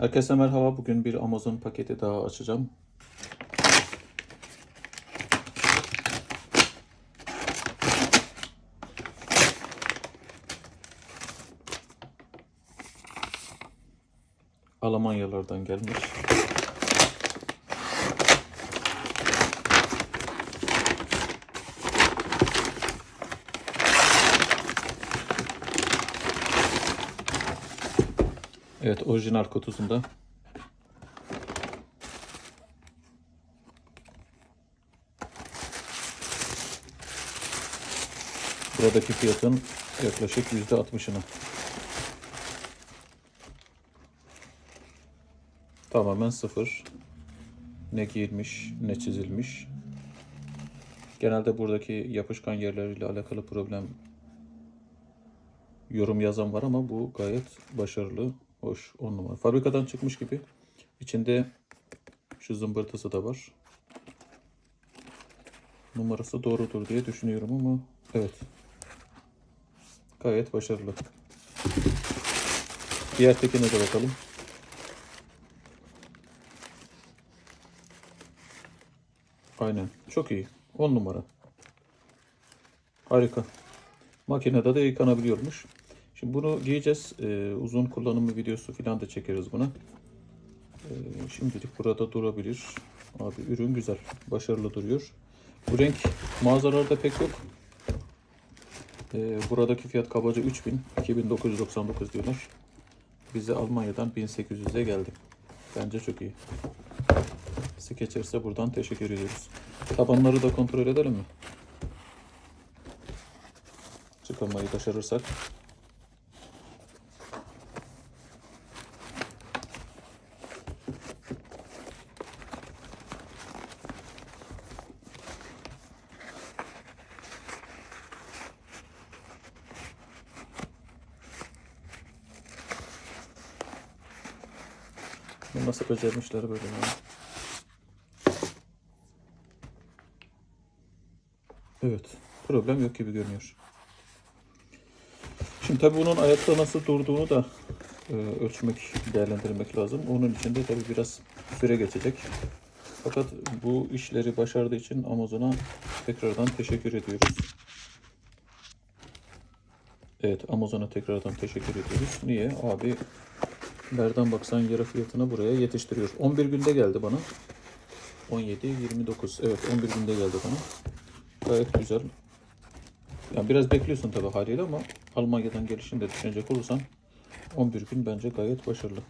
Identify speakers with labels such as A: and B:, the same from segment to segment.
A: Herkese merhaba. Bugün bir Amazon paketi daha açacağım. Almanyalardan gelmiş. Evet, orijinal kutusunda. Buradaki fiyatın yaklaşık yüzde altmışını. Tamamen sıfır. Ne giyilmiş, ne çizilmiş. Genelde buradaki yapışkan yerleriyle alakalı problem yorum yazan var ama bu gayet başarılı, hoş, on numara. Fabrikadan çıkmış gibi. İçinde şu zımbırtısı da var. Numarası doğrudur diye düşünüyorum ama evet. Gayet başarılı. Diğer tekine de bakalım. Aynen. Çok iyi. 10 numara. Harika. Makinede de yıkanabiliyormuş. Şimdi bunu giyeceğiz. Ee, uzun kullanımı videosu falan da çekeriz buna. Ee, şimdilik burada durabilir. Abi ürün güzel. Başarılı duruyor. Bu renk mağazalarda pek yok. Ee, buradaki fiyat kabaca 3000. 2999 diyorlar. Bize Almanya'dan 1800'e geldi. Bence çok iyi. Skechers'e buradan teşekkür ediyoruz. Tabanları da kontrol edelim mi? Çıkarmayı başarırsak. Bu nasıl becermişler böyle ya? Evet. Problem yok gibi görünüyor. Şimdi tabii bunun ayakta nasıl durduğunu da e, ölçmek, değerlendirmek lazım. Onun için de tabii biraz süre geçecek. Fakat bu işleri başardığı için Amazon'a tekrardan teşekkür ediyoruz. Evet Amazon'a tekrardan teşekkür ediyoruz. Niye? Abi nereden baksan yarı fiyatına buraya yetiştiriyor. 11 günde geldi bana. 17, 29. Evet 11 günde geldi bana. Gayet güzel. Yani biraz bekliyorsun tabii haliyle ama Almanya'dan gelişini de düşünecek olursan 11 gün bence gayet başarılı.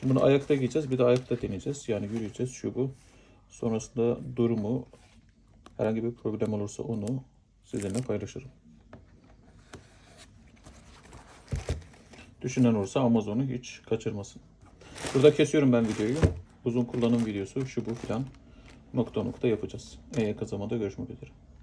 A: Şimdi bunu ayakta giyeceğiz. Bir de ayakta deneyeceğiz. Yani yürüyeceğiz şu bu. Sonrasında durumu herhangi bir problem olursa onu sizinle paylaşırım. Düşünen olursa Amazon'u hiç kaçırmasın. Burada kesiyorum ben videoyu. Uzun kullanım videosu şu bu filan nokta nokta yapacağız. En yakın zamanda görüşmek üzere.